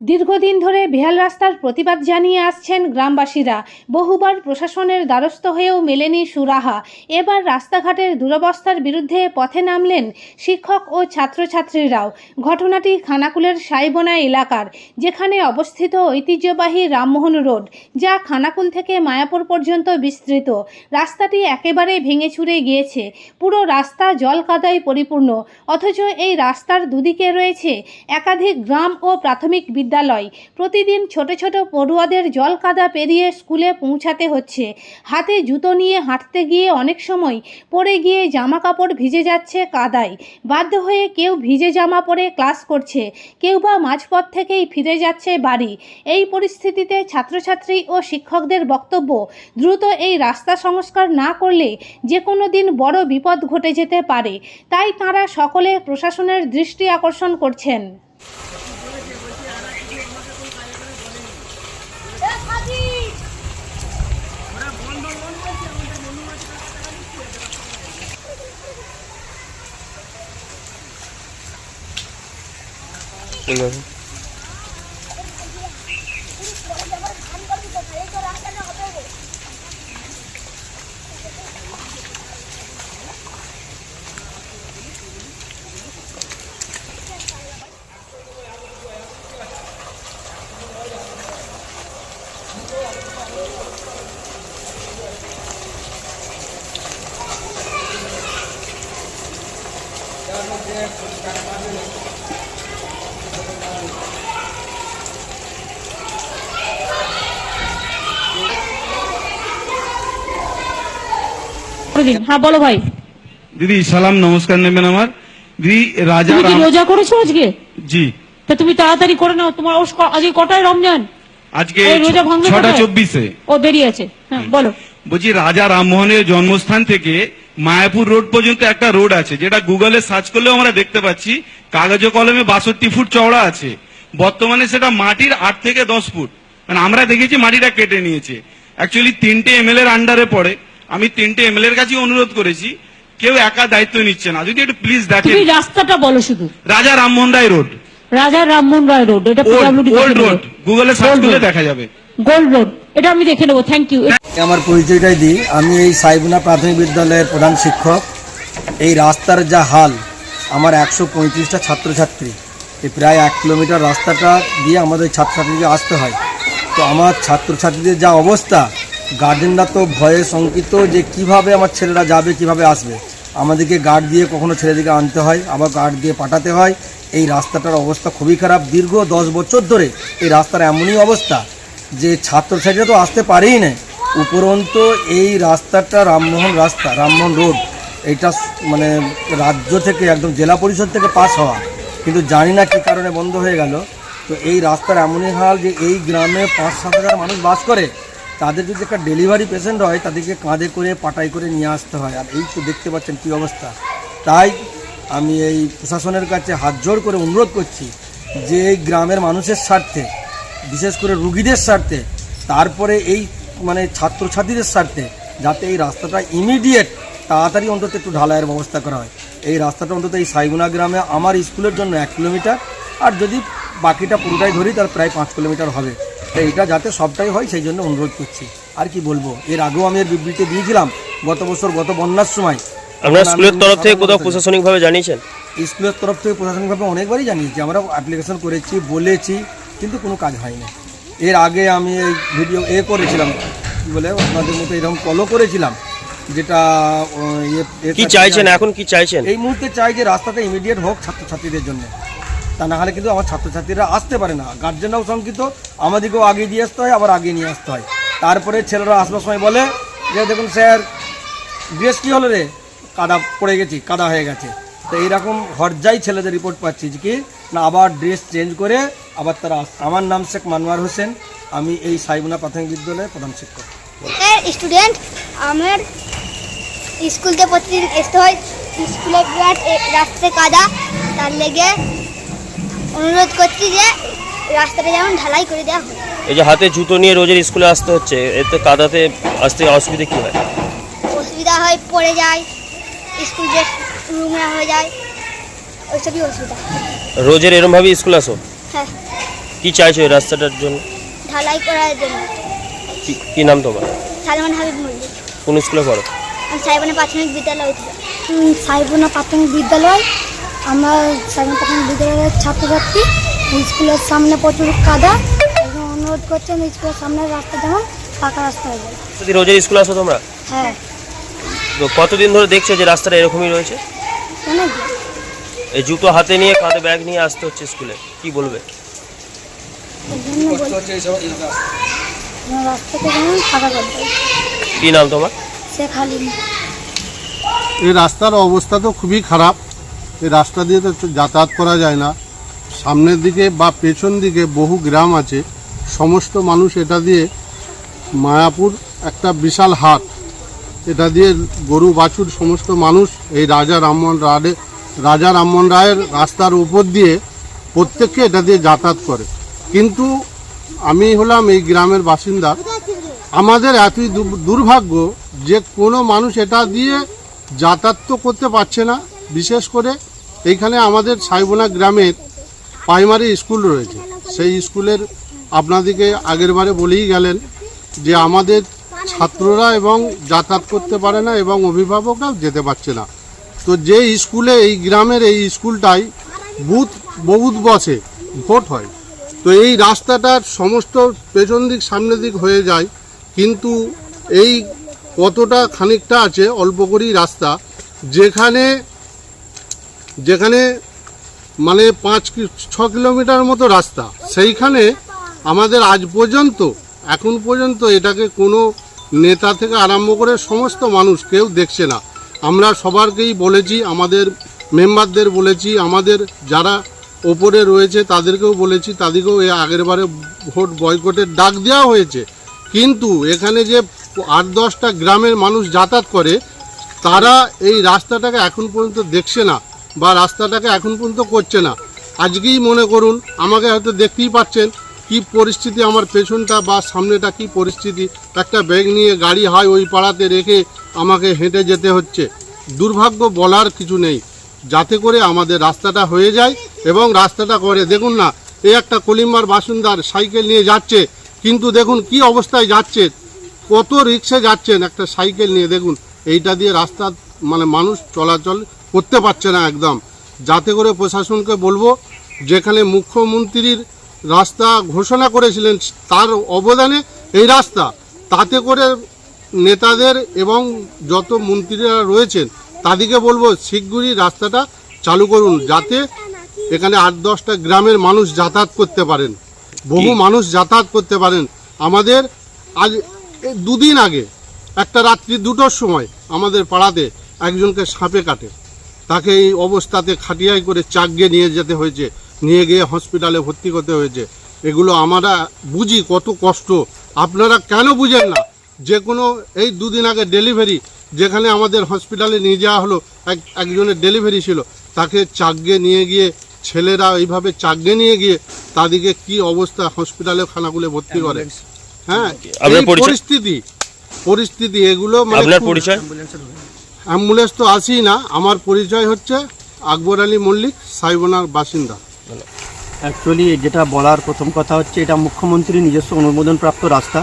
দীর্ঘদিন ধরে বেহাল রাস্তার প্রতিবাদ জানিয়ে আসছেন গ্রামবাসীরা। বহুবার প্রশাসনের দ্বারস্থ হয়েও মেলেনি সুরাহা। এবার রাস্তাঘাটের দুরবস্থার বিরুদ্ধে পথে নামলেন শিক্ষক ও ছাত্রছাত্রীরাও। ঘটনাটি খানাকুলের সাইবোনা এলাকার, যেখানে অবস্থিত ঐতিহ্যবাহী রামমোহন রোড, যা খানাকুল থেকে মায়াপুর পর্যন্ত বিস্তৃত। রাস্তাটি একেবারে ভেঙে চুরে গিয়েছে। পুরো রাস্তা জল কাদায় পরিপূর্ণ, অথচ এই রাস্তার দুদিকে রয়েছে একাধিক গ্রাম ও প্রাথমিক বিদ্যালয় প্রতিদিন ছোট ছোট পড়ুয়াদের জল কাদা পেরিয়ে স্কুলে পৌঁছাতে হচ্ছে। হাতে জুতো নিয়ে হাঁটতে গিয়ে অনেক সময় পড়ে গিয়ে জামা কাপড় ভিজে যাচ্ছে কাদায়। বাধ্য হয়ে কেউ ভিজে জামা পরে ক্লাস করছে, কেউ বা মাঝপথ থেকেই ফিরে যাচ্ছে বাড়ি। এই পরিস্থিতিতে ছাত্রছাত্রী ও শিক্ষকদের বক্তব্য, দ্রুত এই রাস্তা সংস্কার না করলে যে কোনো দিন বড় বিপদ ঘটে যেতে পারে। তাই তাঁরা সকলে প্রশাসনের দৃষ্টি আকর্ষণ করছেন। করে দিন হ্যাঁ বলো ভাই। দিদি সালাম নমস্কার নেবেন আমার। দিদি রাজা তুমি কি রোজা করেছ আজকে? জি। তা তুমি তাড়াতাড়ি করে নাও তোমার আজকে কটায় রমজান? আজকে রোজা ভাঙবে ছটা চব্বিশে। ও বেরিয়ে আছে। হ্যাঁ বলো। বলছি রাজা রামমোহনের জন্মস্থান থেকে মায়াপুর রোড পর্যন্ত একটা রোড আছে যেটা গুগলে সার্চ করলেও আমরা দেখতে পাচ্ছি। কাগজ কলমে বাষট্টি ফুট চওড়া আছে। বর্তমানে সেটা মাটির আট থেকে দশ ফুট। মানে আমরা দেখেছি মাটিটা কেটে নিয়েছে। অ্যাকচুয়ালি তিনটে এমএলএ এর আন্ডারে পড়ে। আমি তিনটে এমএলএ এর কাছে অনুরোধ করেছি কেউ একা দায়িত্ব নিচ্ছে না। যদি একটু প্লিজ দেখেন। তুমি রাস্তাটা বলো শুধু। রাজা রামমোহন রায় রোড। রাজা রামমোহন রায় রোড এটা পিডব্লিউডি ওল্ড রোড গুগলে সার্চ করলে দেখা যাবে। গোল্ড রোড এটা আমি দেখে নেব থ্যাংক ইউ আমার পরিচয়টাই দিই। আমি এই সাইবুনা প্রাথমিক বিদ্যালয়ের প্রধান শিক্ষক। এই রাস্তার যা হাল আমার একশো পঁয়ত্রিশটা ছাত্রছাত্রী। এই প্রায় এক কিলোমিটার রাস্তাটা দিয়ে আমাদের ছাত্রছাত্রীকে আসতে হয়। তো আমার ছাত্রছাত্রীদের যা অবস্থা গার্জেনরা তো ভয়ে শঙ্কিত যে কীভাবে আমার ছেলেরা যাবে, কীভাবে আসবে। আমাদেরকে গার্ড দিয়ে কখনো ছেলেদেরকে আনতে হয়, আবার গার্ড দিয়ে পাঠাতে হয়। এই রাস্তাটার অবস্থা খুবই খারাপ। দীর্ঘ দশ বছর ধরে এই রাস্তার এমনই অবস্থা যে ছাত্রছাত্রীরা তো আসতে পারেই না। উপরন্ত এই রাস্তাটা রামমোহন রাস্তা, রামমোহন রোড। এটা মানে রাজ্য থেকে একদম জেলা পরিষদ থেকে পাস হওয়া। কিন্তু জানি না কী কারণে বন্ধ হয়ে গেল। তো এই রাস্তার এমনই হাল যে এই গ্রামে পাঁচ সাত হাজার মানুষ বাস করে। তাদের যদি একটা ডেলিভারি পেশেন্ট হয়, তাদেরকে কাঁধে করে পাটাই করে নিয়ে আসতে হয়। আর এই তো দেখতে পাচ্ছেন কী অবস্থা। তাই আমি এই প্রশাসনের কাছে হাত জোর করে অনুরোধ করছি যে এই গ্রামের মানুষের স্বার্থে, বিশেষ করে রুগীদের স্বার্থে, তারপরে এই মানে ছাত্রছাত্রীদের স্বার্থে যাতে এই রাস্তাটা ইমিডিয়েট তাড়াতাড়ি অন্তত একটু ঢালাইয়ের ব্যবস্থা করা হয়। এই রাস্তাটা অন্তত এই সাইগুনা গ্রামে আমার স্কুলের জন্য এক কিলোমিটার। আর যদি বাকিটা পুরোটাই ধরি তার প্রায় পাঁচ কিলোমিটার হবে। এটা যাতে সবটাই হয় সেই জন্য অনুরোধ করছি। আর কি বলব? এর আগেও আমি এর বিবৃতি দিয়েছিলাম গত বছর গত বন্যার সময়। আপনার স্কুলের তরফ থেকে কোথাও প্রশাসনিকভাবে জানিয়েছেন? স্কুলের তরফ থেকে প্রশাসনিকভাবে অনেকবারই জানিয়েছি আমরা অ্যাপ্লিকেশন করেছি বলেছি কিন্তু কোনো কাজ হয়নি। এর আগে আমি এই ভিডিও এ করেছিলাম কি বলে আপনাদের মতো এরকম কলও করেছিলাম যেটা কি চাইছেন? এখন কি চাইছেন? এই মুহূর্তে চাই যে রাস্তাটা ইমিডিয়েট হোক ছাত্রছাত্রীদের জন্য। তা না হলে কিন্তু আমার ছাত্রছাত্রীরা আসতে পারে না। গার্জেনরাও শঙ্কিত, আমাদেরকেও আগে দিয়ে আসতে হয়, আবার আগে নিয়ে আসতে হয়। তারপরে ছেলেরা আসবার সময় বলে যে, দেখুন স্যার ড্রেস কী হলো রে? কাদা পড়ে গেছি, কাদা হয়ে গেছে। তো এইরকম হরজাই ছেলেদের রিপোর্ট পাচ্ছি যে কি, না, আবার ড্রেস চেঞ্জ করে আবার তারা। আমার নাম শেখ মানওয়ার হোসেন, আমি এই সাইবুনা প্রাথমিক বিদ্যালয়ের প্রধান শিক্ষক। স্টুডেন্ট আমার স্কুলতে প্রতিদিন আসতে হয়। স্কুলে রাস্তায় কাদা, তার লেগে অনুরোধ করছি যে রাস্তাটা যেমন ঢালাই করে দেওয়া হয় এই যে হাতে জুতো নিয়ে রোজের স্কুলে আসতে হচ্ছে এতে কাদাতে আসতে অসুবিধা কি হয়? অসুবিধা হয় পড়ে যায় স্কুল ড্রেস রুমে হয়ে যায় ওইসবই অসুবিধা। রোজের এরম ভাবে স্কুল আসো? হ্যাঁ। কি চাইছো এই রাস্তাটার জন্য? ঢালাই করার জন্য। কি- কি নাম তোমার? সালমান হাবিব মল্লিক। কোন স্কুলে পড়ো? আমি সাইবানা প্রাথমিক বিদ্যালয় সাইবানা প্রাথমিক বিদ্যালয় আমরা সাইবানা প্রাথমিক বিদ্যালয়ের ছাত্রছাত্রী স্কুলের সামনে প্রচুর কাদা অনুরোধ করছেন স্কুলের সামনের রাস্তা যেমন পাকা রাস্তা হয়ে যায় রোজের স্কুলে আসো তোমরা? হ্যাঁ। তো কতদিন ধরে দেখছ যে রাস্তাটা এরকমই রয়েছে? অনেক এই জুতো হাতে নিয়ে কাঁধে ব্যাগ নিয়ে আসতে হচ্ছে স্কুলে কি বলবে। কি নাম তোমার? শেখ হালিম। এই রাস্তার অবস্থা তো খুবই খারাপ। এই রাস্তা দিয়ে তো যাতায়াত করা যায় না। সামনের দিকে বা পেছন দিকে বহু গ্রাম আছে। সমস্ত মানুষ এটা দিয়ে মায়াপুর একটা বিশাল হাট। এটা দিয়ে গরু, বাছুর, সমস্ত মানুষ এই রাজা রামমোহন রায় রাজা রামমোহন রায়ের রাস্তার উপর দিয়ে প্রত্যেককে এটা দিয়ে যাতায়াত করে। কিন্তু আমি হলাম এই গ্রামের বাসিন্দা। আমাদের এতই দুর্ভাগ্য যে কোনো মানুষ এটা দিয়ে যাতায়াত তো করতে পারছে না। বিশেষ করে এইখানে আমাদের সাইবোনা গ্রামের প্রাইমারি স্কুল রয়েছে। সেই স্কুলের আপনাদেরকে আগের বারে বলেই গেলেন যে আমাদের ছাত্ররা এবং যাতায়াত করতে পারে না এবং অভিভাবকরাও যেতে পারছে না। তো যে স্কুলে, এই গ্রামের এই স্কুলটাই বুথ, বহুত বসে ভোট হয়। তো এই রাস্তাটার সমস্ত পেছন দিক, সামনের দিক হয়ে যায়, কিন্তু এই কতটা খানিকটা আছে, অল্প করেই রাস্তা। যেখানে যেখানে মানে পাঁচ ছ কিলোমিটার মতো রাস্তা। সেইখানে আমাদের আজ পর্যন্ত, এখন পর্যন্ত এটাকে কোনো নেতা থেকে আরম্ভ করে সমস্ত মানুষ কেউ দেখছে না। আমরা সবারকেই বলেছি, আমাদের মেম্বারদের বলেছি, আমাদের যারা ওপরে রয়েছে তাদেরকেও বলেছি, তাদেরকেও এ আগের বারে ভোট বয়কটের ডাক দেওয়া হয়েছে। কিন্তু এখানে যে আট দশটা গ্রামের মানুষ যাতায়াত করে, তারা এই রাস্তাটাকে এখন পর্যন্ত দেখছে না। বা রাস্তাটাকে এখন পর্যন্ত করছে না। আজকেই মনে করুন, আমাকে হয়তো দেখতেই পাচ্ছেন কি পরিস্থিতি আমার পেছনটা বা সামনেটা কি পরিস্থিতি। একটা ব্যাগ নিয়ে গাড়ি হয় ওই পাড়াতে রেখে আমাকে হেঁটে যেতে হচ্ছে। দুর্ভাগ্য বলার কিছু নেই। যাতে করে আমাদের রাস্তাটা হয়ে যায় এবং রাস্তাটা করে। দেখুন না এই একটা কলিম্বার বাসিন্দার সাইকেল নিয়ে যাচ্ছে, কিন্তু দেখুন কি অবস্থায় যাচ্ছে। কত রিক্সে যাচ্ছেন একটা সাইকেল নিয়ে। দেখুন, এইটা দিয়ে রাস্তা মানে মানুষ চলাচল করতে পারছে না একদম। যাতে করে প্রশাসনকে বলব যেখানে মুখ্যমন্ত্রীর রাস্তা ঘোষণা করেছিলেন তার অবদানে এই রাস্তা। তাতে করে নেতাদের এবং যত মন্ত্রীরা রয়েছেন তাদেরকে বলব শীঘ্রই রাস্তাটা চালু করুন যাতে এখানে আট দশটা গ্রামের মানুষ যাতায়াত করতে পারেন। বহু মানুষ যাতায়াত করতে পারেন। আমাদের আজ দুদিন আগে একটা রাত্রি দুটোর সময় আমাদের পাড়াতে একজনকে সাপে কাটে। তাকে এই অবস্থাতে খাটিয়াই করে চাকগে নিয়ে যেতে হয়েছে নিয়ে গিয়ে হসপিটালে ভর্তি করতে হয়েছে। এগুলো আমরা বুঝি কত কষ্ট। আপনারা কেন বুঝেন না? যে কোনো এই দুদিন আগে ডেলিভারি যেখানে আমাদের হসপিটালে নিয়ে যাওয়া হলো এক একজনের ডেলিভারি ছিল তাকে চাকগে নিয়ে গিয়ে ছেলেরা এইভাবে চাকগে নিয়ে গিয়ে তাদেরকে কি অবস্থা হসপিটালে খানাগুলো ভর্তি করে? হ্যাঁ? পরিস্থিতি পরিস্থিতি এগুলো মানে আপনার পরিচয়? অ্যাম্বুলেন্স তো আসেই না। আমার পরিচয় হচ্ছে আকবর আলী মল্লিক, সাইবনার বাসিন্দা। অ্যাকচুয়ালি যেটা বলার প্রথম কথা হচ্ছে, এটা মুখ্যমন্ত্রীর নিজস্ব অনুমোদনপ্রাপ্ত রাস্তা।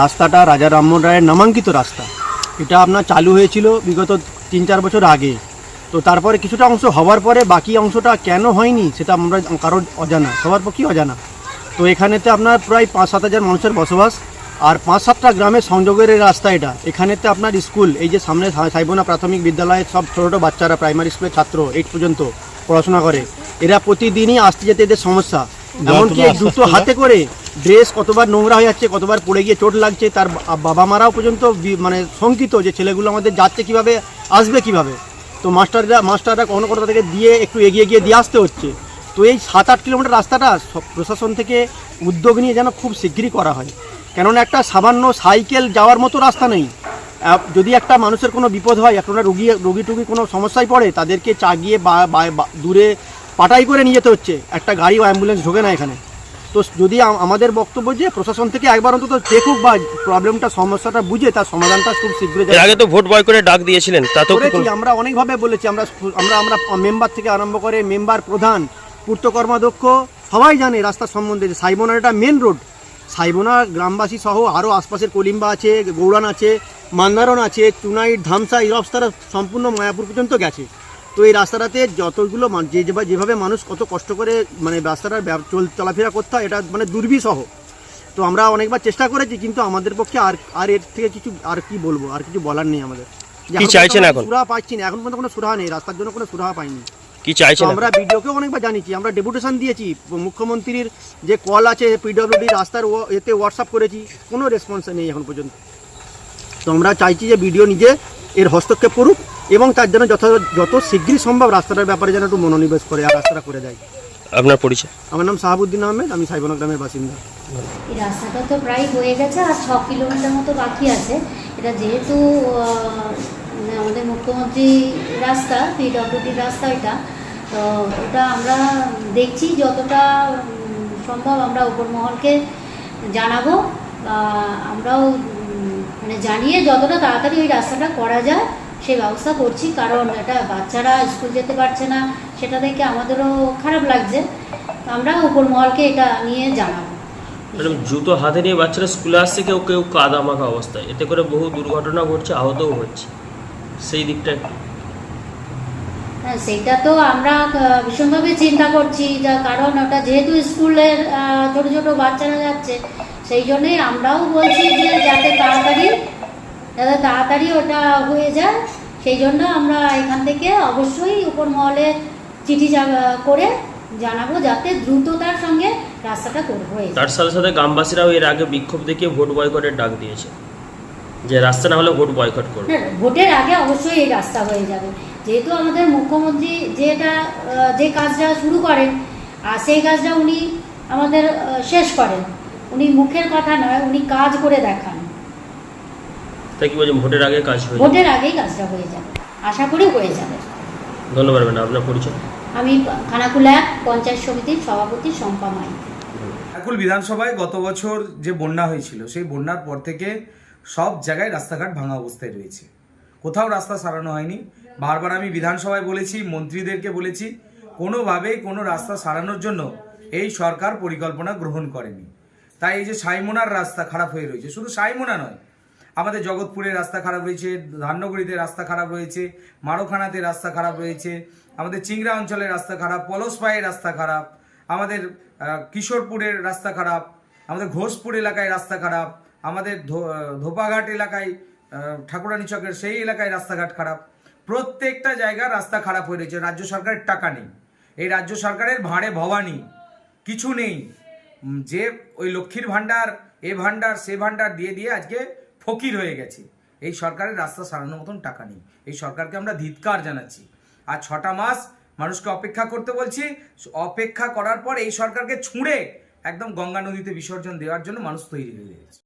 রাস্তাটা রাজা রামমোহন রায়ের নামাঙ্কিত রাস্তা। এটা আপনার চালু হয়েছিল বিগত তিন চার বছর আগে। তো তারপরে কিছুটা অংশ হওয়ার পরে বাকি অংশটা কেন হয়নি, সেটা আমরা কারোর অজানা, সবার পক্ষেই অজানা। তো এখানেতে আপনার প্রায় পাঁচ সাত হাজার মানুষের বসবাস। আর পাঁচ সাতটা গ্রামের সংযোগের এই রাস্তা এটা। এখানেতে আপনার স্কুল এই যে সামনে সাইবোনা প্রাথমিক বিদ্যালয়ে সব ছোটো ছোটো বাচ্চারা প্রাইমারি স্কুলের ছাত্র এইট পর্যন্ত পড়াশোনা করে। এরা প্রতিদিনই আসতে যেতে এদের সমস্যা। এমনকি জুতো হাতে করে ড্রেস কতবার নোংরা হয়ে যাচ্ছে কতবার পড়ে গিয়ে চোট লাগছে তার বাবা মারাও পর্যন্ত মানে শঙ্কিত যে ছেলেগুলো আমাদের যাচ্ছে কীভাবে আসবে কীভাবে। তো মাস্টাররা মাস্টাররা কোনো কোনো থেকে দিয়ে একটু এগিয়ে গিয়ে দিয়ে আসতে হচ্ছে। তো এই সাত আট কিলোমিটার রাস্তাটা সব- প্রশাসন থেকে উদ্যোগ নিয়ে যেন খুব শিগগিরই করা হয়। কেননা একটা সামান্য সাইকেল যাওয়ার মতো রাস্তা নেই। যদি একটা মানুষের কোনো বিপদ হয় একটা রুগী রুগী টুগী কোনো সমস্যায় পড়ে তাদেরকে চাগিয়ে বা দূরে পাটাই করে নিয়ে যেতে হচ্ছে। একটা গাড়ি বা অ্যাম্বুলেন্স ঢোকে না এখানে। তো যদি আমাদের বক্তব্য যে প্রশাসন থেকে একবার অন্তত দেখুক বা প্রবলেমটা সমস্যাটা বুঝে তার সমাধানটা খুব শীঘ্রই আগে তো ভোট বয় করে ডাক দিয়েছিলেন তাতেও আমরা অনেকভাবে বলেছি আমরা আমরা আমরা মেম্বার থেকে আরম্ভ করে মেম্বার প্রধান পূর্ত কর্মাধ্যক্ষ সবাই জানে রাস্তার সম্বন্ধে যে সাইবোনার একটা মেন রোড সাইবোনা গ্রামবাসী সহ আরও আশপাশের কলিম্বা আছে গৌড়ান আছে মান্দারন আছে চুনাইট ধামসা এই রাস্তাটা সম্পূর্ণ মায়াপুর পর্যন্ত গেছে। তো এই রাস্তাটাতে যতগুলো যে যেভাবে- যেভাবে মানুষ কত কষ্ট করে মানে রাস্তাটার চল চলাফেরা করতে হয় এটা মানে দুর্বিসহ তো আমরা অনেকবার চেষ্টা করেছি কিন্তু আমাদের পক্ষে আর আর এর থেকে কিছু আর কি বলব আর কিছু বলার নেই আমাদের। কি চাইছেন এখন? সুরাহা পাচ্ছি না এখন পর্যন্ত কোনো সুরাহা নেই রাস্তার জন্য কোনো সুরাহা পাইনি। কি চাইছেন আমরা ভিডিওকেও অনেকবার জানিয়েছি আমরা ডেপুটেশন দিয়েছি মুখ্যমন্ত্রীর যে কল আছে পিডব্লিউডি রাস্তার এতে হোয়াটসঅ্যাপ করেছি কোনো রেসপন্স নেই এখন পর্যন্ত। তো আমরা চাইছি যে ভিডিও নিজে এর হস্তক্ষেপ করুক এবং তার জন্য যত যত শীঘ্রই সম্ভব রাস্তাটার ব্যাপারে যেন একটু মনোনিবেশ করে আর রাস্তাটা করে দেয়। আপনার পরিচয়? আমার নাম শাহাবুদ্দিন আহমেদ আমি সাইবনা গ্রামের বাসিন্দা। এই রাস্তাটা তো প্রায় হয়ে গেছে আর ছ কিলোমিটার মতো বাকি আছে। এটা যেহেতু আমাদের মুখ্যমন্ত্রী রাস্তা পিডব্লিউডি রাস্তা এটা তো ওটা আমরা দেখছি যতটা সম্ভব আমরা উপর মহলকে জানাব। আমরাও মানে জানিয়ে যতটা তাড়াতাড়ি ওই রাস্তাটা করা যায়, সেই ব্যবস্থা করছি। কারণ এটা বাচ্চারা স্কুল যেতে পারছে না, সেটা দেখে আমাদেরও খারাপ লাগছে। আমরা উপর মহলকে এটা নিয়ে জানাব। জুতো হাতে নিয়ে বাচ্চারা স্কুলে আসছে, কেউ কেউ কাদা মাখা অবস্থায়। এতে করে বহু দুর্ঘটনা ঘটছে, আহতও হচ্ছে। সেই দিকটা একটু। হ্যাঁ সেটা তো আমরা ভীষণভাবে চিন্তা করছি যা কারণ ওটা যেহেতু স্কুলের ছোট ছোট বাচ্চারা যাচ্ছে সেই জন্যই আমরাও বলছি যে যাতে তাড়াতাড়ি যাতে তাড়াতাড়ি ওটা হয়ে যায় সেই জন্য আমরা এখান থেকে অবশ্যই উপর মহলে চিঠি করে জানাব যাতে দ্রুততার সঙ্গে রাস্তাটা হয়ে তার সাথে সাথে গ্রামবাসীরাও এর আগে বিক্ষোভ দেখিয়ে ভোট বয়কটের ডাক দিয়েছে যে রাস্তা না হলে ভোট বয়কট করবে। ভোটের আগে অবশ্যই এই রাস্তা হয়ে যাবে। যেহেতু আমাদের মুখ্যমন্ত্রী যেটা যে কাজটা শুরু করেন আর সেই কাজটা উনি আমাদের শেষ করেন। উনি মুখের কথা নয় উনি কাজ করে দেখান। তাই কি বলছেন ভোটের আগে কাজ হয়ে ভোটের আগেই কাজটা হয়ে যাবে। আশা করি হয়ে যাবে। ধন্যবাদ ম্যাডাম আপনার পরিচয়? আমি খানাকুলা পঞ্চায়েত সমিতির সভাপতি শম্পা মাই একুল বিধানসভায় গত বছর যে বন্যা হয়েছিল সেই বন্যার পর থেকে সব জায়গায় রাস্তাঘাট ভাঙা অবস্থায় রয়েছে। কোথাও রাস্তা সারানো হয়নি বারবার আমি বিধানসভায় বলেছি, মন্ত্রীদেরকে বলেছি, কোনোভাবেই কোনো রাস্তা সারানোর জন্য এই সরকার পরিকল্পনা গ্রহণ করেনি। তাই এই যে সাইমোনার রাস্তা খারাপ হয়ে রয়েছে, শুধু সাইমোনা নয়, আমাদের জগৎপুরের রাস্তা খারাপ রয়েছে ধান্যগড়িতে রাস্তা খারাপ রয়েছে, মারোখানাতে রাস্তা খারাপ রয়েছে, আমাদের চিংড়া অঞ্চলের রাস্তা খারাপ পলসপায়ের রাস্তা খারাপ, আমাদের কিশোরপুরের রাস্তা খারাপ, আমাদের ঘোষপুর এলাকায় রাস্তা খারাপ, আমাদের ধোপাঘাট এলাকায় ঠাকুরানী চকের সেই এলাকায় রাস্তাঘাট খারাপ। প্রত্যেকটা জায়গার রাস্তা খারাপ হয়ে রয়েছে। রাজ্য সরকারের টাকা নেই। এই রাজ্য সরকারের ভাঁড়ে ভবানী কিছু নেই। যে ওই লক্ষ্মীর ভাণ্ডার, এ ভাণ্ডার, সে ভাণ্ডার দিয়ে দিয়ে আজকে ফকির হয়ে গেছে। এই সরকারের রাস্তা সারানোর মতন টাকা নেই। এই সরকারকে আমরা ধিৎকার জানাচ্ছি। আর ছটা মাস মানুষকে অপেক্ষা করতে বলছি। অপেক্ষা করার পর এই সরকারকে ছুঁড়ে একদম গঙ্গা নদীতে বিসর্জন দেওয়ার জন্য মানুষ তৈরি হয়ে গেছে।